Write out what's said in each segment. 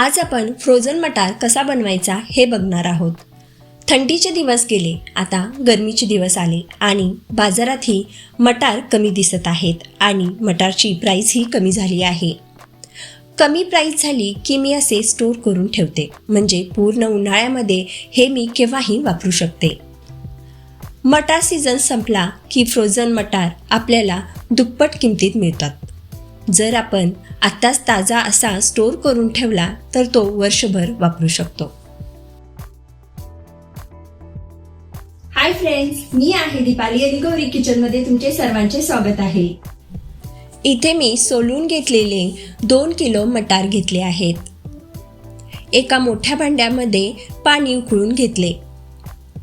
आज आपण फ्रोझन मटार कसा बनवायचा हे बघणार आहोत. थंडीचे दिवस गेले आता गरमीचे दिवस आले आणि बाजारातही मटार कमी दिसत आहेत आणि मटारची प्राईसही कमी झाली आहे. कमी प्राईस झाली की मी असे स्टोर करून ठेवते म्हणजे पूर्ण उन्हाळ्यामध्ये हे मी केव्हाही वापरू शकते. मटार सीझन संपला की फ्रोझन मटार आपल्याला दुप्पट किमतीत मिळतात. जर आपण आत्ताच ताजा असा स्टोर करून ठेवला तर तो वर्षभर वापरू शकतो. हाय फ्रेंड्स मी आहे दीपाली आणि गौरी किचनमध्ये तुमचे सर्वांचे स्वागत आहे. इथे मी सोलून घेतलेले दोन किलो मटार घेतले आहेत. एका मोठ्या भांड्यामध्ये पाणी उकळून घेतले.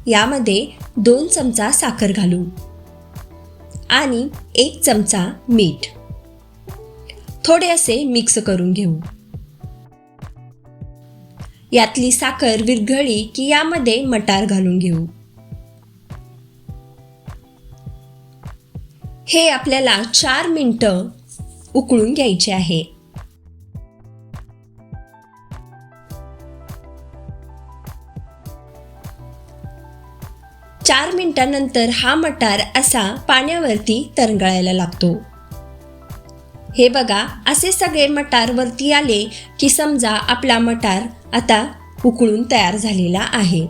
यामध्ये दोन चमचा साखर घालू. आणि एक चमचा मीठ. थोडे असे मिक्स करून घेऊ. यातली साखर विरघळी की यामध्ये मटार घालून घेऊ. हे आपल्याला चार मिनटं उकळून घ्यायचे आहे. चार मिनिटानंतर हा मटार असा पाण्यावरती तरंगळायला लागतो. हे बघा असे सगळे मटार वरती आले की समजा आपला मटार आता उकळून तयार झालेला आहे.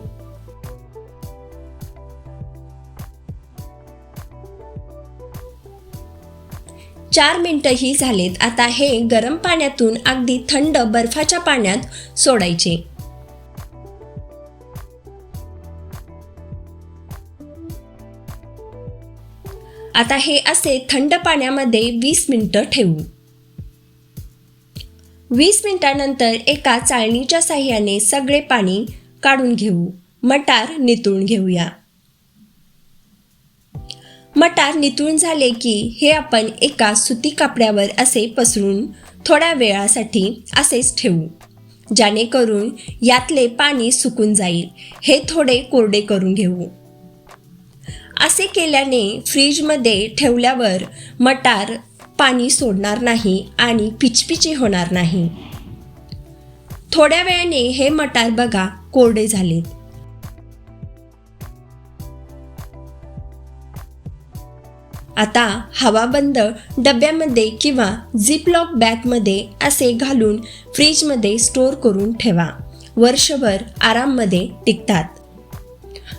चार मिनटंही झालेत. आता हे गरम पाण्यातून अगदी थंड बर्फाच्या पाण्यात सोडायचे. आता हे असे थंड पाण्यामध्ये वीस मिनटं ठेवू. वीस मिनिटानंतर एका चाळणीच्या साह्याने सगळे पाणी काढून घेऊ. मटार नितळून घेऊया. मटार नितळून झाले की हे आपण एका सुती कापड्यावर असे पसरून थोड्या वेळासाठी असेच ठेवू. जेणेकरून यातले पाणी सुकून जाईल. हे थोडे कोरडे करून घेऊ. असे केल्याने फ्रीजमध्ये ठेवल्यावर मटार पाणी सोडणार नाही आणि पिचपिची होणार नाही. थोड्या वेळाने हे मटार बघा कोरडे झाले आता हवाबंद डब्यामध्ये किंवा झिपलॉक बॅगमध्ये असे घालून फ्रीजमध्ये स्टोर करून ठेवा. वर्षभर आराममध्ये टिकतात.